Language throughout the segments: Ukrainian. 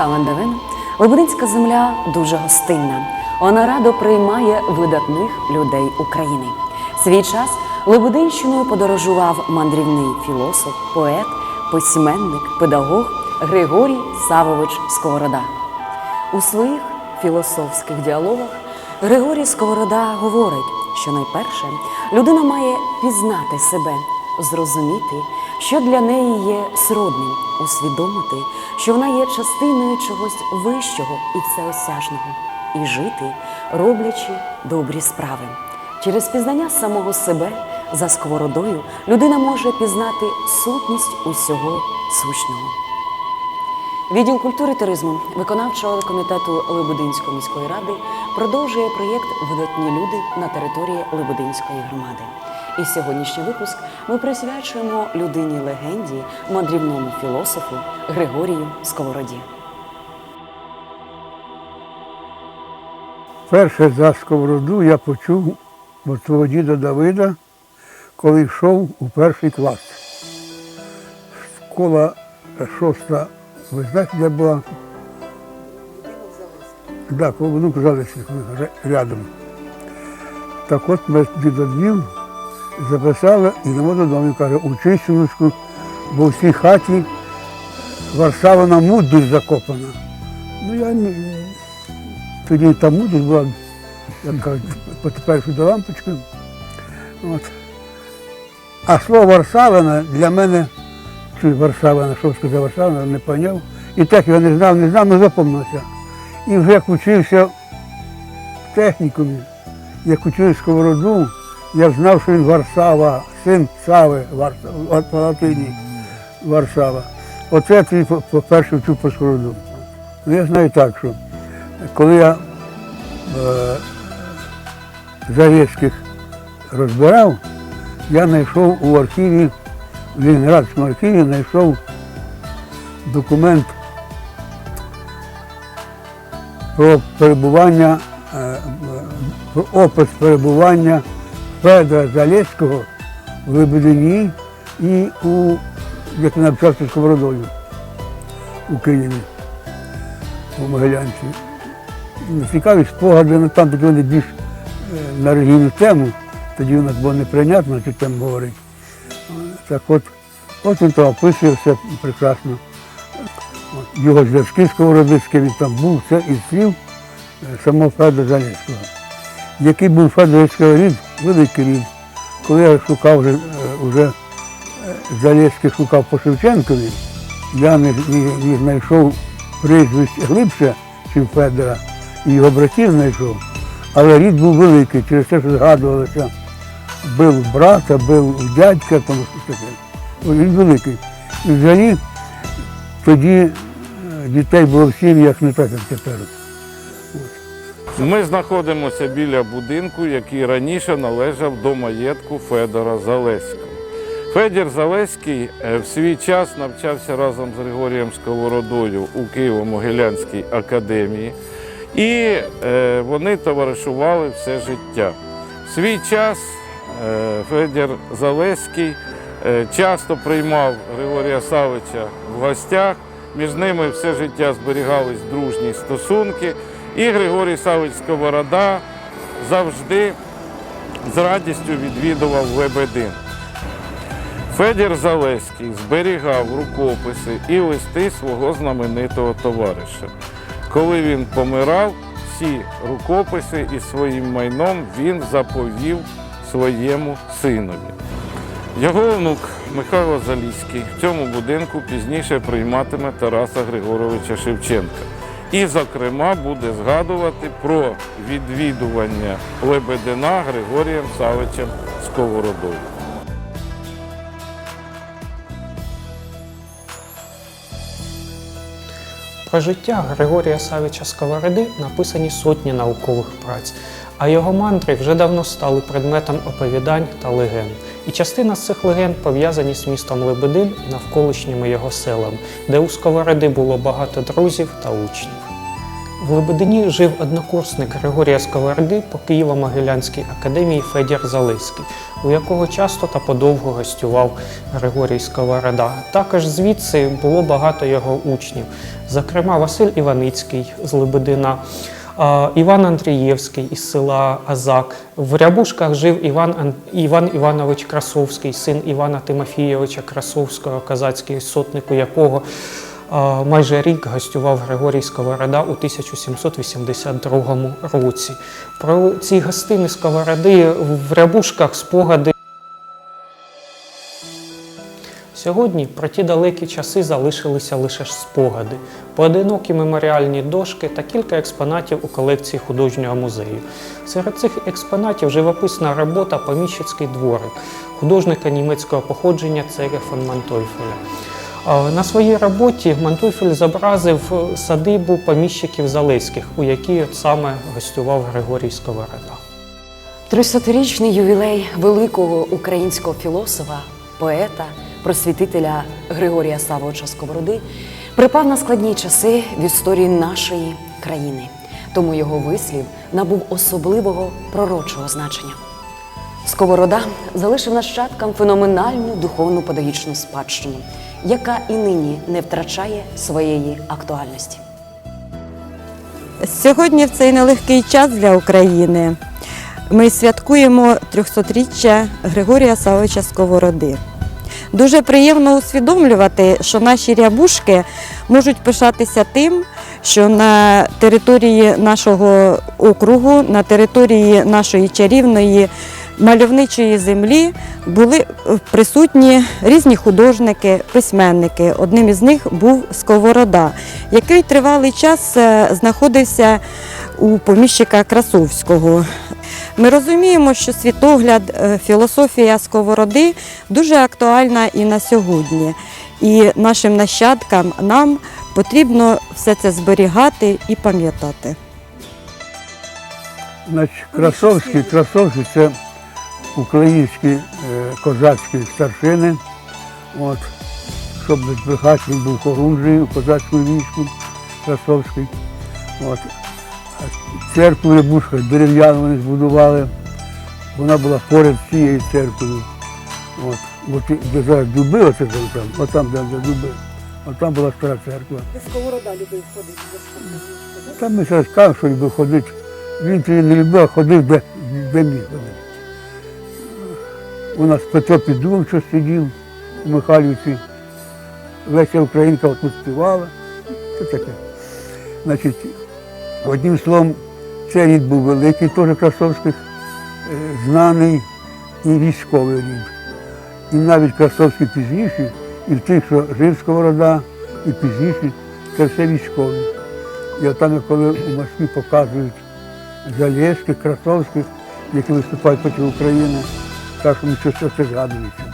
З давен давен Лебединська земля дуже гостинна. Вона радо приймає видатних людей України. Свій час Лебединщиною подорожував мандрівний філософ, поет, письменник, педагог Григорій Савович Сковорода. У своїх філософських діалогах Григорій Сковорода говорить, що найперше людина має пізнати себе, зрозуміти, що для неї є сродним, усвідомити, що вона є частиною чогось вищого і всеосяжного, і жити, роблячи добрі справи. Через пізнання самого себе за сковородою людина може пізнати сутність усього сущного. Відділ культури туризму виконавчого комітету Лебединської міської ради продовжує проєкт Видатні люди на території Лебединської громади. І сьогоднішній випуск ми присвячуємо людині легенді, мандрівному філософу Григорію Сковороді. Перше за сковороду я почув від свого діда Давида, коли йшов у перший клас. Школа шоста, ви знаєте, де була? Так, коло внук Залесних рядом. Так от ми діда Днів записали і йдемо додому. Каже, учись, синочку, бо в цій хаті Варшава на мудрість закопана. Ну я не, тоді та мудрість була, як кажуть, по тепершу до лампочки. От. А слово Варшавина для мене, чую Варшавина, що сказав Варшавина, не поняв. І так його не знав, не знав, не запомнився. І вже як учився в технікумі, як учив сковороду, я знав, що він Варшава, син Сави по латині Варшава. Оце я тоді по-перше вчив по сковороду. Ну, я знаю так, що коли я е, Зарецьких розбирав, я знайшов у архіві, в Лінінградському архіві знайшов документ про перебування, е, е, про опис перебування Федора Залєцького в Лебедині і у, як навчався сковородою у Києві, у Могилянці. Цікаві спогади, ну там тоді вони більш е, на релігійну тему, тоді у нас було неприйнятно цю тему говорити. Так от, от він то описує все прекрасно. Його зв'язки з Сковородицьким, він там був, це із слів е, самого Федора Залєцького. Який був Федорівський рід, великий рід. Коли я шукав вже, е, вже е, Залєцький шукав по Шевченкові, я не, не, не знайшов прізвище глибше, ніж Федора, і його братів знайшов. Але рід був великий, через те, що згадувалося, бив брата, бив дядька, тому що таке. О, Він великий. І взагалі тоді е, дітей було в сім'ях не так, як тепер. Ми знаходимося біля будинку, який раніше належав до маєтку Федора Залеського. Федір Залеський е, в свій час навчався разом з Григорієм Сковородою у Києво-Могилянській академії, і е, вони товаришували все життя. В свій час е, Федір Залеський часто приймав Григорія Савича в гостях. Між ними все життя зберігались дружні стосунки. І Григорій Савич Сковорода завжди з радістю відвідував Лебедин. Федір Залеський зберігав рукописи і листи свого знаменитого товариша. Коли він помирав, всі рукописи із своїм майном він заповів своєму синові. Його онук Михайло Заліський в цьому будинку пізніше прийматиме Тараса Григоровича Шевченка. І, зокрема, буде згадувати про відвідування Лебедина Григорієм Савичем Сковородою. Про життя Григорія Савича Сковороди написані сотні наукових праць, а його мандри вже давно стали предметом оповідань та легенд. І частина з цих легенд пов'язані з містом Лебедин і навколишніми його селами, де у Сковороди було багато друзів та учнів. В Лебедині жив однокурсник Григорія Сковороди по Києво-Могилянській академії Федір Залиський, у якого часто та подовго гостював Григорій Сковорода. Також звідси було багато його учнів, зокрема Василь Іваницький з Лебедина. Іван Андрієвський із села Азак. В Рябушках жив Іван, Ан- Іван Іванович Красовський, син Івана Тимофійовича Красовського, козацький сотник, у якого майже рік гостював Григорій Сковорода у 1782 році. Про ці гостини Сковороди в Рябушках спогади. Сьогодні про ті далекі часи залишилися лише ж спогади, поодинокі меморіальні дошки та кілька експонатів у колекції художнього музею. Серед цих експонатів живописна робота Поміщицький дворик художника німецького походження Цега фон Мантойфеля. На своїй роботі Мантуфель зобразив садибу поміщиків Залеських, у якій от саме гостював Григорій Сковорода. 300-річний ювілей великого українського філософа, поета, просвітителя Григорія Савовича Сковороди припав на складні часи в історії нашої країни. Тому його вислів набув особливого пророчого значення. Сковорода залишив нащадкам феноменальну духовну педагогічну спадщину, яка і нині не втрачає своєї актуальності. Сьогодні в цей нелегкий час для України ми святкуємо 300-річчя Григорія Савовича Сковороди. Дуже приємно усвідомлювати, що наші рябушки можуть пишатися тим, що на території нашого округу, на території нашої чарівної мальовничої землі були присутні різні художники, письменники. Одним із них був Сковорода, який тривалий час е, знаходився у поміщика Красовського. Ми розуміємо, що світогляд, е, філософія сковороди дуже актуальна і на сьогодні. І нашим нащадкам нам потрібно все це зберігати і пам'ятати. Значить, Красовський, Красовський це українські е, козацькі старшини. От, щоб не збрехати, він був хорунжий у козацькому війську Красовський. От. Церкву Рябушка дерев'яну вони збудували. Вона була поряд цією церквою. От. От, де зараз дуби, оце там, там, от там, де, де дуби. От там була стара церква. Сковорода любив ходити. Там ми зараз кажемо, що любив ходити. Він тоді не любив, а ходив, де, де міг ходити. У нас Петро Піддум, що сидів у Михайлівці. Леся Українка тут співала. Це таке. Значить, одним словом, цей рід був великий, теж Красовських, е, знаний і військовий рід. І навіть Красовський пізніші, і в тих, що жив Сковорода, і пізніші, це все військові. І от там, коли у Москві показують Залєвських, Красовських, які виступають проти України, так що нічого це згадується.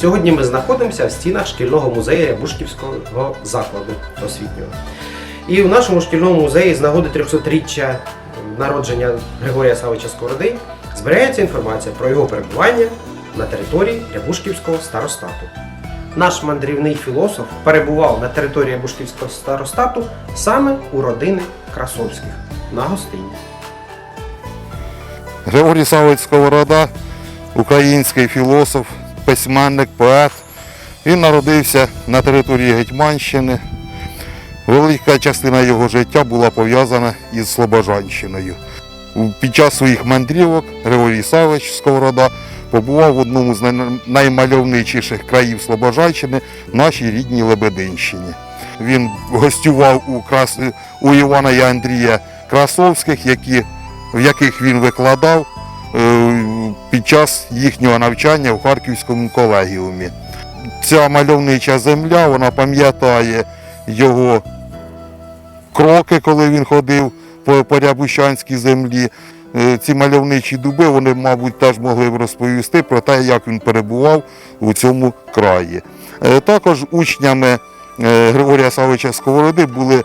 Сьогодні ми знаходимося в стінах шкільного музею Рябушківського закладу освітнього. І в нашому шкільному музеї з нагоди 300-річчя народження Григорія Савича Сковороди зберігається інформація про його перебування на території Рябушківського старостату. Наш мандрівний філософ перебував на території Рябушківського старостату саме у родини Красовських на гостині. Григорій Савич Сковорода, український філософ, письменник, поет. Він народився на території Гетьманщини. Велика частина його життя була пов'язана із Слобожанщиною. Під час своїх мандрівок Григорій Савич Сковорода побував в одному з наймальовничіших країв Слобожанщини, нашій рідній Лебединщині. Він гостював у, Крас... у Івана і Андрія Красовських, які в яких він викладав е, під час їхнього навчання в Харківському колегіумі. Ця мальовнича земля, вона пам'ятає його кроки, коли він ходив по, по Рябущанській землі. Е, Ці мальовничі дуби, вони, мабуть, теж могли б розповісти про те, як він перебував у цьому краї. Е, Також учнями е, Григорія Савича Сковороди були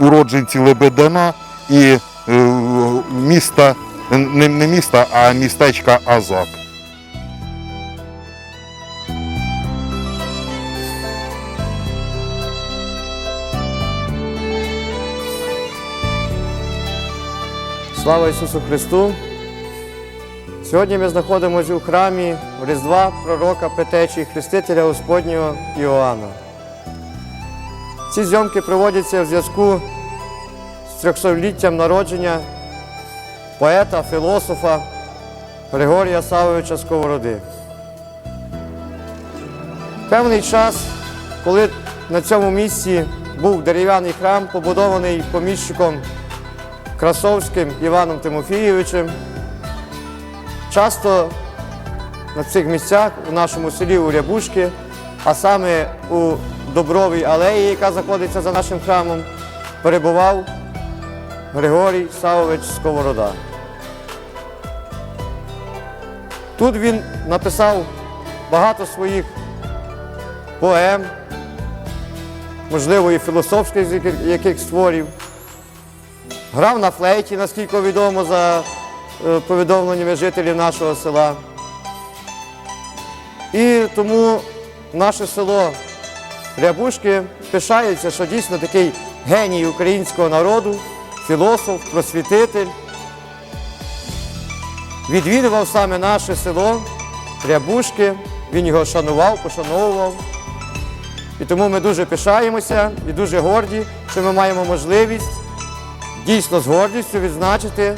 уродженці Лебедина і міста, не міста, а містечка Азак. Слава Ісусу Христу! Сьогодні ми знаходимося у храмі Різдва пророка Петечі, Хрестителя Господнього Іоанна. Ці зйомки проводяться в зв'язку з 300-літтям народження поета, філософа Григорія Савовича Сковороди. Певний час, коли на цьому місці був дерев'яний храм, побудований поміщиком Красовським Іваном Тимофійовичем, часто на цих місцях у нашому селі у Рябушки, а саме у Добровій алеї, яка знаходиться за нашим храмом, перебував Григорій Савович Сковорода. Тут він написав багато своїх поем, можливо, і філософських яких створів. Грав на флейті, наскільки відомо за е, повідомленнями жителів нашого села. І тому наше село Рябушки пишається, що дійсно такий геній українського народу, філософ, просвітитель. Відвідував саме наше село Рябушки, він його шанував, пошановував. І тому ми дуже пишаємося і дуже горді, що ми маємо можливість дійсно з гордістю відзначити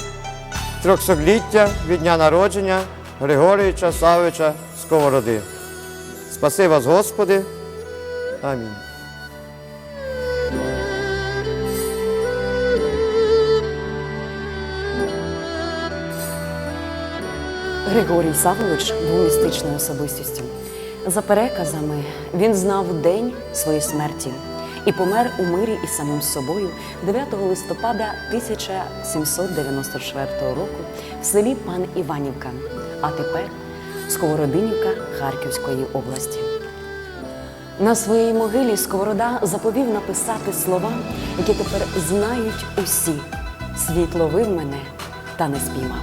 трьохсотліття від дня народження Григорійовича Савича Сковороди. Спаси вас, Господи. Амінь. Григорій Савович був містичною особистістю. За переказами, він знав день своєї смерті і помер у мирі із самим собою 9 листопада 1794 року в селі Пан Іванівка, а тепер Сковородинівка Харківської області. На своїй могилі Сковорода заповів написати слова, які тепер знають усі. Світ ловив мене та не спіймав.